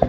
কাম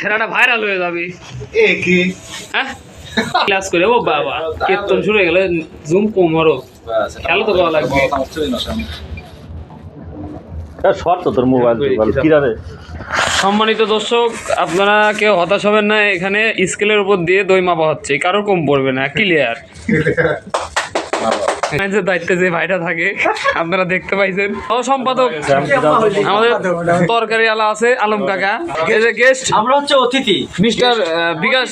ছেলেটা ভাইরাল হয়ে যাবে। এ কি? হ্যাঁ? ক্লাস করে ও বাবা কীর্তন শুরু হয়ে গেলে জুম কমারো খেলো তো করা লাগবে। শর্ট তো তোর মোবাইল কিরারে? সম্মানিত দর্শক, আপনারা কেউ হতাশ হবেন না, এখানে স্কেলের উপর দিয়ে দই মাপা হচ্ছে, কারও কম পড়বে না ক্লিয়ার দায়িত্বে যে ভাইটা থাকে আপনারা দেখতে পাইছেন। সম্পাদক আমাদের তরকারি আলা আছে আলম কাকা। এই যে গেস্ট আমরা হচ্ছে অতিথি। মিস্টার বিকাশ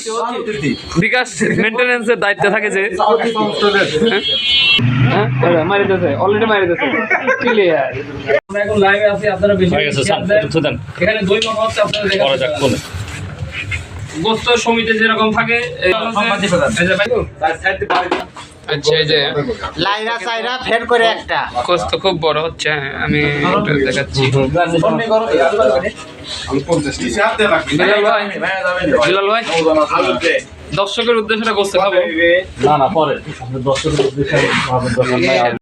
বিকাশ মেনটেন্যান্সের দায়িত্বে থাকে যে। হ্যাঁ? মারি দিতেছে অলরেডি মারি ক্লিয়ার আমরা এখন লাইভে আছি আপনারা বেশি হয়ে এখানে দই হচ্ছে আপনারা গোস্ত সমিতি যেরকম থাকে এই এই যে ভাই আচ্ছা এই যে লাইরা সাইরা ফের করে একটা। গোস্ত খুব বড় হচ্ছে হ্যাঁ, আমি একটু দেখাচ্ছি। বিলাল ভাই দর্শকের উদ্দেশ্যটা করতে খাব না না পরে। দর্শকের উদ্দেশ্যে